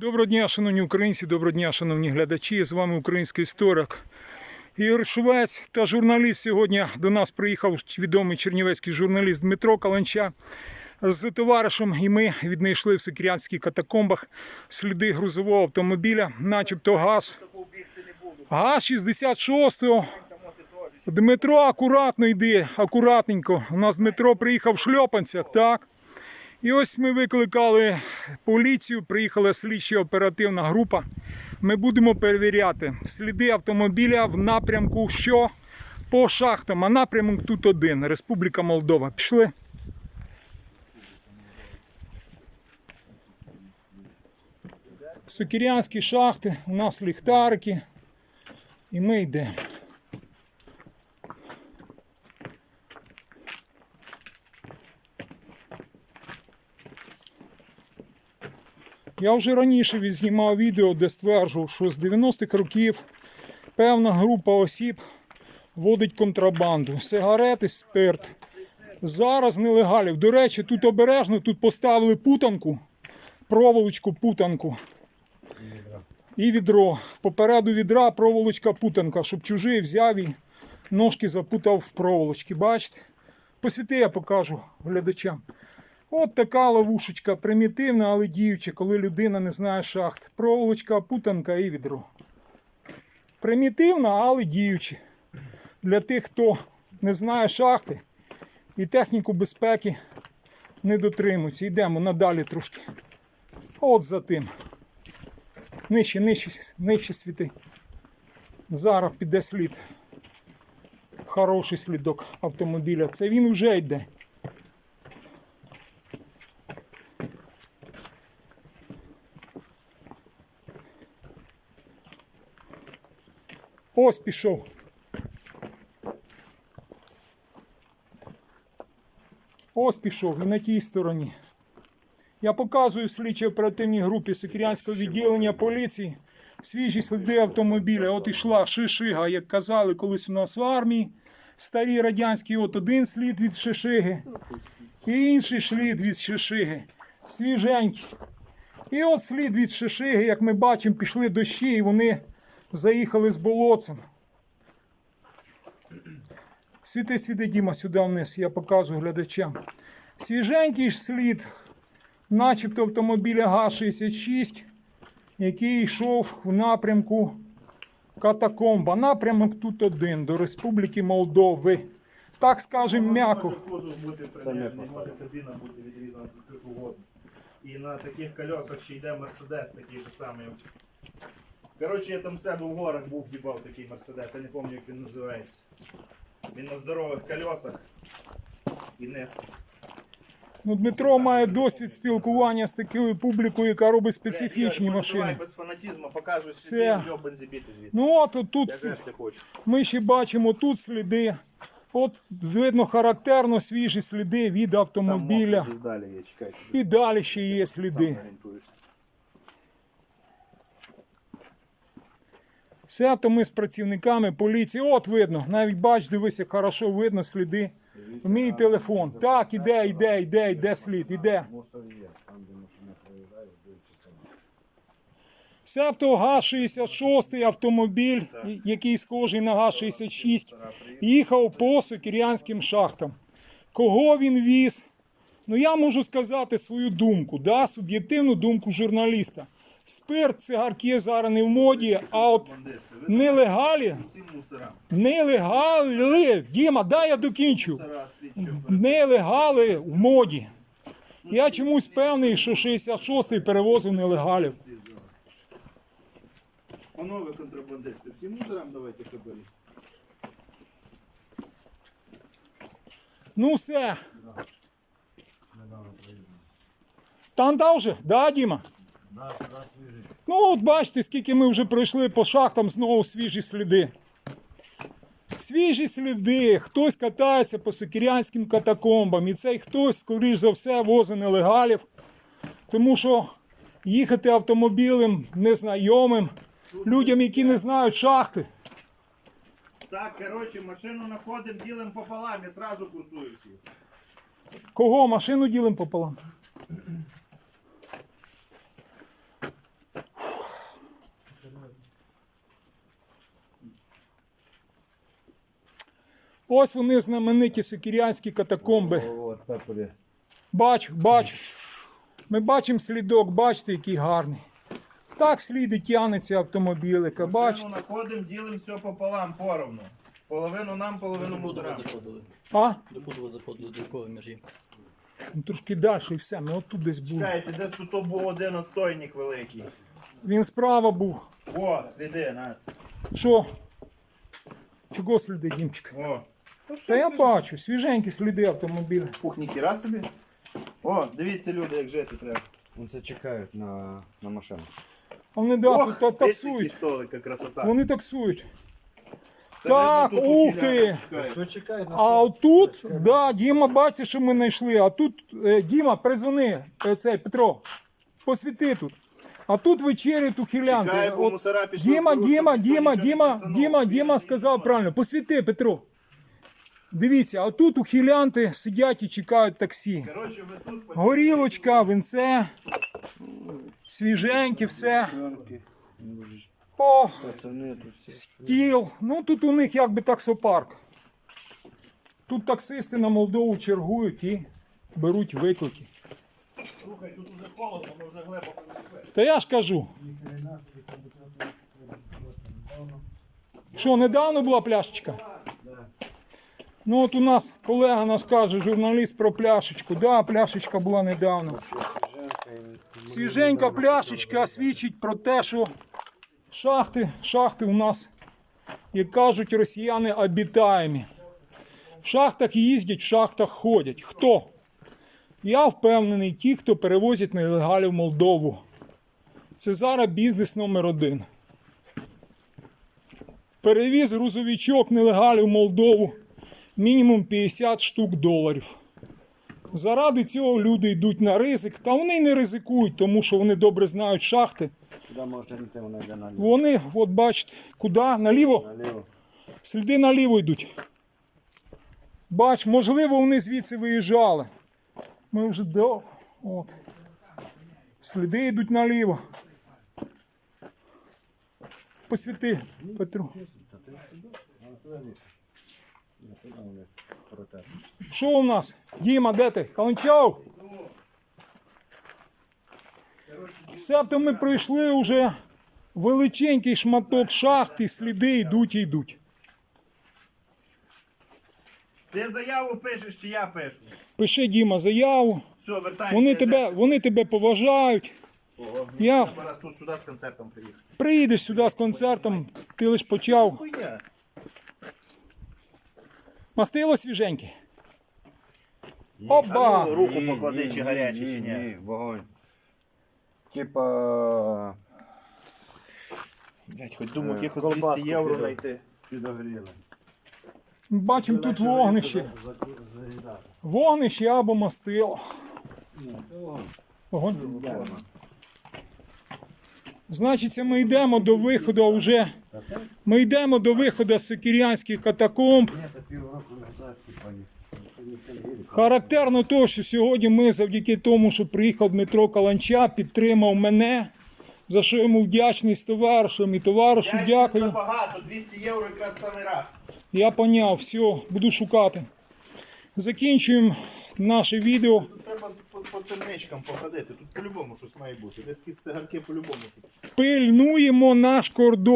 Доброго дня, шановні українці, доброго дня, шановні глядачі. З вами український історик Ігор Швець та журналіст. Сьогодні до нас приїхав відомий чернівецький журналіст Дмитро Каланча з товаришем. І ми віднайшли в Сикірянських катакомбах сліди грузового автомобіля, начебто газ. ГАЗ 66-го. Дмитро акуратно йди, акуратненько. У нас Дмитро приїхав в шльопанцях, так? І ось ми викликали поліцію, приїхала слідча оперативна група. Ми будемо перевіряти сліди автомобіля в напрямку що по шахтам, а напрямок тут один Республіка Молдова. Пішли. Сокірянські шахти, у нас ліхтарики. І ми йдемо. Я вже раніше відзнімав відео, де стверджував, що з 90-х років певна група осіб водить контрабанду. Сигарети, спирт. Зараз нелегалів. До речі, тут обережно тут поставили путанку, проволочку путанку. І відро. Попереду відра проволочка путанка, щоб чужий взяв і ножки запутав в проволочки. Бачите? Посвіти я покажу глядачам. От така ловушечка примітивна, але діюча, коли людина не знає шахт. Проволочка, путанка і відро. Примітивна, але діюча. Для тих, хто не знає шахти і техніку безпеки не дотримується. Йдемо надалі трошки. От за тим. Нижче, нижче, нижче світи. Зараз піде слід. Хороший слідок автомобіля. Це він уже йде. Ось пішов. Ось пішов і на тій стороні. Я показую слідчій оперативній групі Сокірянського відділення поліції свіжі сліди автомобіля. От ішла шишига, як казали колись у нас в армії. Старі радянські, от один слід від шишиги, і інший слід від шишиги. Свіженький. І от слід від шишиги, як ми бачимо, пішли дощі, і вони заїхали з болотцем. Світи, світи, Діма, сюди вниз, я показую глядачам. Свіженький ж слід, начебто автомобіля ГА-66, який йшов в напрямку Катакомба. Напрямок тут один, до Республіки Молдови. Так скажемо м'яко. Може кузов бути може кабіна бути відрізана ж угодно. І на таких колесах ще йде Мерседес такий же самий. Коротше, я там в себе в горах був їбав такий Мерседес, я не пам'ятаю, як він називається. Він на здорових колесах і низький. Ну, Дмитро має досвід спілкування з такою публікою, яка робить специфічні машини. Без фанатізму покажу Все. бензибіти звідти. Ну от от тут Я жести хочу. ми ще бачимо тут сліди. От видно характерно свіжі сліди від автомобіля. Там далі є, чекайте. І далі ще є Сам сліди. орієнтуюсь. Все то ми з працівниками поліції. От видно, навіть бач, дивись, як хорошо видно сліди. Мій телефон. Так, іде, іде, іде, іде слід, іде. Це авто ГАЗ-66 автомобіль, який схожий на ГАЗ-66, їхав по сокірянським шахтам. Кого він віз? Ну я можу сказати свою думку, да, суб'єктивну думку журналіста. Спирт, цигарки зараз не в моді, а от нелегалі, нелегали, Діма, дай я докінчу. Нелегали в моді. Я чомусь певний, що 66-й перевозив нелегалів. Панове контрабандисти, всім мусорам давайте хабарі. Ну все. Там дав вже? Да, Діма? Ну, от бачите, скільки ми вже пройшли по шахтам, знову свіжі сліди. Свіжі сліди. Хтось катається по сокірянським катакомбам. І цей хтось, скоріш за все, возить нелегалів. Тому що їхати автомобілем незнайомим, людям, які не знають шахти. Так, короче, машину знаходимо, ділимо пополам і сразу курсую всіх. Кого машину ділимо пополам? Ось вони знамениті сикірянські катакомби. Бачу, бачу. Ми бачимо слідок, бачите, який гарний. Так сліди тягнеться автомобілика, бачите. Машину знаходимо, ділимо все пополам, поровну. Половину нам, половину мусорам. заходили? А? До куди ви заходили? До якої межі? Ну, Трошки далі і все. Ми отут десь були. Чекайте, десь тут був один отстойник великий. Він справа був. О, сліди, на. Що? Чого сліди, Дімчик? О. Та все Та я бачу, свіженькі сліди автомобіля. Пух, ніхіра собі. О, дивіться, люди, як жити треба. Вони це чекають на, на машину. А Вони да, Ох, тут десь який таксують. столик, красота. Вони таксують. Це Так, видно, тут ух ти! чекають. Що чекають на А тут, да, Діма, бачите, що ми знайшли. А тут, е, Діма, призвони, е, цей Петро, посвіти тут. А тут вечерять ухилянки. Чекає, бо мусора пішли Діма, Діма, ніхто Діма, нічого не Діма, писанув. Діма, Діма сказав правильно, посвіти, Петро. Дивіться, а тут ухилянти сидять і чекають таксі. Горілочка, винце, свіженьке, все. О, стіл. Ну тут у них якби таксопарк. Тут таксисти на Молдову чергують і беруть виклики. Слухай, тут уже холодно, ми вже глибоко Та я ж кажу. Що, недавно була пляшечка? Ну от у нас колега наш каже, журналіст про пляшечку. Да, пляшечка була недавно. Свіженька пляшечка свідчить про те, що шахти, шахти у нас, як кажуть росіяни, обітаємі. В шахтах їздять, в шахтах ходять. Хто? Я впевнений, ті, хто перевозять нелегалів в Молдову. Це зараз бізнес номер один. Перевіз грузовичок нелегалів в Молдову мінімум 50 штук доларів. Заради цього люди йдуть на ризик, та вони не ризикують, тому що вони добре знають шахти. Куди можна йти, вона йде наліво. Вони, от бачите, куди? Наліво? Наліво. Сліди наліво йдуть. Бач, можливо, вони звідси виїжджали. Ми вже до. От. Сліди йдуть наліво. Посвіти, Петру. Що у нас? Діма, де ти? Каланчав? Себто ми пройшли вже величенький шматок шахти, сліди йдуть і йдуть. Ти заяву пишеш, чи я пишу? Пиши Діма заяву. Все, вертаємося. Вони тебе, вони тебе поважають. Ого, Я- раз тут сюди з концертом приїхати. Приїдеш сюди з концертом, ти лиш почав. Мастило свіженьке. А Опа! ну, руку поклади, чи ні, гарячий, чи ні. Ні, вогонь. Типа Блять, хоч думаю, Е, якихось 200 євро знайти. підогріли. Бачимо тут вогнище. Вогнище або мастило. Вогонь. Значить, ми йдемо до виходу вже. Ми йдемо до виходу з Сокірянських катакомб. Це. Характерно то, що сьогодні ми завдяки тому, що приїхав Дмитро Каланча, підтримав мене, за що йому вдячний з товаришем і товаришу Я дякую. забагато, 200 євро якраз самий раз. Я поняв, все, буду шукати. Закінчуємо наше відео. Тут треба по, по темничкам походити, тут по-любому щось має бути. Десь якісь цигарки по-любому. Пильнуємо наш кордон.